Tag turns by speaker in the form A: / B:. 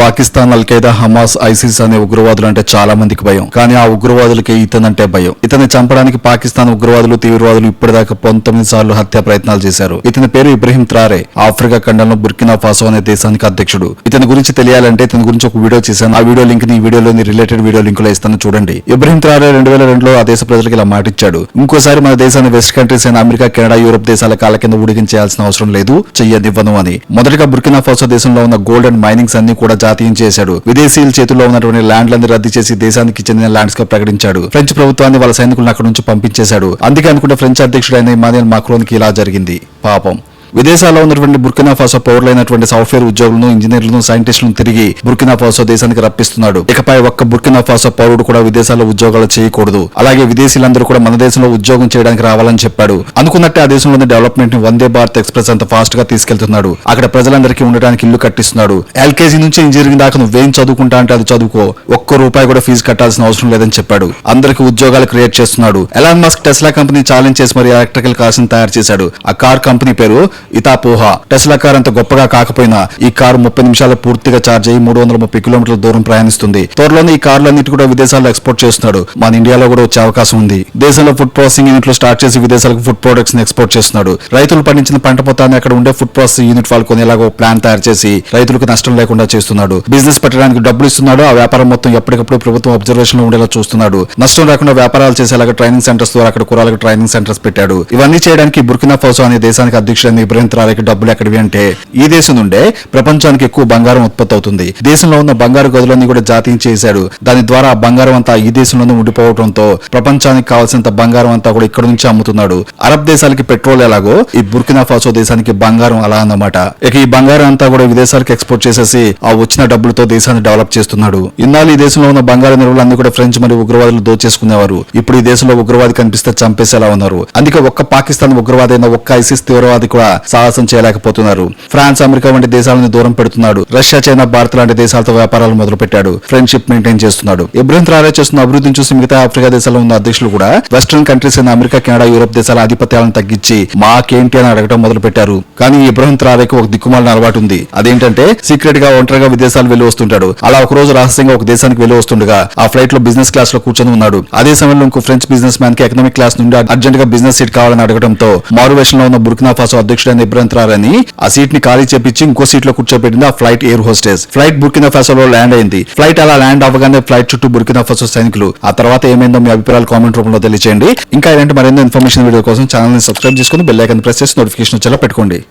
A: Pakistan Al-Qaeda Hamas ISIS అనే ఉగ్రవాదులు అంటే చాలా మందికి భయం. కానీ ఆ ఉగ్రవాదులకి ఇతనంటే భయం. ఇతన్ని చంపడానికి పాకిస్తాన్ ఉగ్రవాదులు తీవ్రవాదులు ఇప్పటిదాకా పంతొమ్మిది సార్లు హత్య ప్రయత్నాలు చేశారు. ఇతని పేరు ఇబ్రహీం త్రారే ఆఫ్రికా ఖండంలో బుర్కినా ఫాసో అనే దేశానికి అధ్యక్షుడు. ఇతని గురించి తెలియాలంటే ఇతని గురించి ఒక వీడియో చేశాను. ఆ వీడియో లింక్ని ఈ వీడియోలోని రిలేటెడ్ వీడియో లింక్లో ఇస్తాను చూడండి. ఇబ్రహీం త్రారే రెండు వేల రెండులో ఆ దేశ ప్రజలకు ఇలా మాటిచ్చాడు ఇంకోసారి మన దేశాన్ని వెస్ట్ కంట్రీస్ అయిన అమెరికా కెనడా యూరోప్ దేశాల కాళ్ళ కింద ఉడికించాల్సిన అవసరం లేదు చెయ్యనివ్వను అని. మొదటగా బుర్కినా ఫాసో దేశంలో ఉన్న గోల్డ్ అండ్ మైనింగ్స్ అన్ని కూడా జాతీయం చేశాడు. విదేశీయుల చేతుల్లో ఉన్నటువంటి ల్యాండ్లను రద్దు చేసి దేశానికి చెందిన ల్యాండ్స్గా ప్రకటించాడు. ఫ్రెంచ్ ప్రభుత్వాన్ని వాళ్ళ సైనికులను అక్కడ నుంచి పంపించేశాడు. అందుకే అనుకుంటే ఫ్రెంచ్ అధ్యక్షుడైన ఇమానియల్ మాక్రోన్కి ఇలా జరిగింది. పాపం. విదేశాల్లో ఉన్నటువంటి బుర్కినా ఫాసో పౌరులైనటువంటి సాఫ్ట్వేర్ ఉద్యోగులను ఇంజనీర్లను సైంటిస్టులను తిరిగి బుర్కినా ఫాసో దేశానికి రప్పిస్తున్నాడు. ఇకపై ఒక్క బుర్కినా ఫాసో పౌరుడు కూడా విదేశాల్లో ఉద్యోగాలు చేయకూడదు. అలాగే విదేశీలందరూ కూడా మన దేశంలో ఉద్యోగం చేయడానికి రావాలని చెప్పాడు. అనుకున్నట్టే ఆ దేశంలోని డెవలప్మెంట్ని వందే భారత్ ఎక్స్ప్రెస్ అంత ఫాస్ట్గా తీసుకెళ్తున్నాడు. అక్కడ ప్రజలందరికీ ఉండడానికి ఇల్లు కట్టిస్తున్నాడు. ఎల్కేజీ నుంచి ఇంజనీరింగ్ దాకా నువ్వేం చదువుకుంటా అంటే అది చదువుకో. ఒక్క రూపాయి కూడా ఫీజు కట్టాల్సిన అవసరం లేదని చెప్పాడు. అందరికి ఉద్యోగాలు క్రియేట్ చేస్తున్నాడు. Elon Musk Tesla company challenge చేసి మరి ఎలక్ట్రికల్ కార్స్ని తయారు చేశాడు. ఆ కార్ కంపెనీ పేరు ఇతాపోహ. టెస్లా కార్ అంత గొప్పగా కాకపోయినా ఈ కారు ముప్పై నిమిషాలు పూర్తిగా ఛార్జ్ అయ్యి మూడు వందల ముప్పై కిలోమీటర్ల దూరం ప్రయాణిస్తుంది. త్వరలోనే ఈ కార్లన్నిటి కూడా విదేశాల్లో ఎక్స్పోర్ట్ చేస్తున్నాడు. మన ఇండియాలో కూడా వచ్చే అవకాశం ఉంది. దేశంలో ఫుడ్ ప్రాసెసింగ్ యూనిట్లు స్టార్ట్ చేసి విదేశాలకు ఫుడ్ ప్రొడక్ట్స్ని ఎక్స్పోర్ట్ చేస్తున్నాడు. రైతులు పండించిన పంట మొత్తాన్ని అక్కడ ఉండే ఫుడ్ ప్రాసెసింగ్ యూనిట్ వాళ్ళు కొనేలాగా ప్లాన్ తయారు చేసి రైతులకు నష్టం లేకుండా చేస్తున్నాడు. బిజినెస్ పెట్టడానికి డబ్బులు ఇస్తున్నాడు. ఆ వ్యాపారం మొత్తం ఎప్పటికప్పుడు ప్రభుత్వం అబ్జర్వేషన్లో ఉండేలా చూస్తున్నాడు. నష్టం రాకుండా వ్యాపారాలు చేసేలాగా ట్రైనింగ్ సెంటర్స్ ద్వారా అక్కడ కురాలకు ట్రైనింగ్ సెంటర్స్ పెట్టాడు. ఇవన్నీ చేయడానికి బుర్కినా ఫాసో అనే దేశానికి అధ్యక్షుడని ఇబ్రహీం డబ్బులు ఎక్కడివి అంటే ఈ దేశం నుండే ప్రపంచానికి ఎక్కువ బంగారం ఉత్పత్తి అవుతుంది దేశంలో ఉన్న బంగారు గదులన్నీ కూడా జాతీయం చేశాడు. దాని ద్వారా బంగారం అంతా ఈ దేశంలోనే ఉండిపోవడంతో ప్రపంచానికి కావాల్సినంత బంగారం అంతా కూడా ఇక్కడ నుంచి అమ్ముతున్నాడు. అరబ్ దేశాలకి పెట్రోల్ ఎలాగో ఈ బుర్కినా ఫాసో దేశానికి బంగారం అలా అన్నమాట. ఇక ఈ బంగారం అంతా కూడా విదేశాలకు ఎక్స్పోర్ట్ చేసేసి ఆ వచ్చిన డబ్బులతో దేశాన్ని డెవలప్ చేస్తున్నాడు. ఇన్నాళ్ళు ఈ దేశంలో ఉన్న బంగారు అన్ని కూడా ఫ్రెంచ్ మరియు ఉగ్రవాదులు దోచేసుకునేవారు. ఇప్పుడు ఈ దేశంలో ఉగ్రవాది కనిపిస్తే చంపేసేలా ఉన్నారు. అందుకే ఒక్క పాకిస్తాన్ ఉగ్రవాది అయిన ఒక్క ఐసిస్ తీవ్రవాది కూడా సాహసం చేయలేకపోతున్నారు. ఫ్రాన్స్ అమెరికా వంటి దేశాలను దూరం పెడుతున్నాడు. రష్యా చైనా భారత్ లాంటి దేశాలతో వ్యాపారాలు మొదలు పెట్టాడు ఫ్రెండ్షిప్ మెయింటైన్ చేస్తున్నాడు. ఇబ్రహీం త్రారే చేస్తున్న అభివృద్ధిని చూసి మిగతా ఆఫ్రికా దేశాల్లో ఉన్న అధ్యక్షులు కూడా వెస్టర్న్ కంట్రీస్ అయిన అమెరికా కెనడా యూరోప్ దేశాల ఆధిపత్యాలను తగ్గించి మాకేంటి అని అడగడం మొదలు పెట్టారు కానీ ఇబ్రహీం త్రారేకి ఒక దిక్కుమాలిన అలవాటు ఉంది. అదేంటంటే సీక్రెట్గా ఒంటరిగా విదేశాలు వెళ్ళి వస్తుంటాడు. అలా ఒక రోజు రహస్యంగా ఒక దేశానికి వెళ్ళి వస్తుండగా ఆ ఫ్లైట్లో బిజినెస్ క్లాస్లో కూర్చొని ఉన్నాడు. అదే సమయంలో ఇంకో ఫ్రెంచ్ బిజినెస్ మ్యాన్కి ఎకనామిక్ క్లాస్ నుండి అర్జెంట్గా బిజినెస్ సీట్ కావాలని అడగడంతో మారువేషంలో ఉన్న బుర్కినా ఫాసో అధ్యక్షుడైన ఇబ్రహీం త్రారని ఆ సీట్ని ఖాళీ చేపించి ఇంకో సీట్లో కూర్చోబెట్టింది ఆ flight air hostess. Flight Burkina ఫాసోలో land అయింది. ఫ్లైట్ అలా ల్యాండ్ అవ్వగానే ఫ్లైట్ చుట్టూ బుర్కినా ఫాసో సైనికులు. ఆ తర్వాత ఏమైందో మీ అభిప్రాయాలు కామెంట్ రూపంలో తెలియజేయండి ఇంకా ఇలాంటి మరింత ఇన్ఫర్మేషన్ వీడియో కోసం ఛానల్ని సబ్స్క్రైబ్ చేసుకుని బెల్ ఐకాన్ ప్రెస్ చేసి నోటిఫికేషన్ వచ్చేలా పెట్టుకోండి.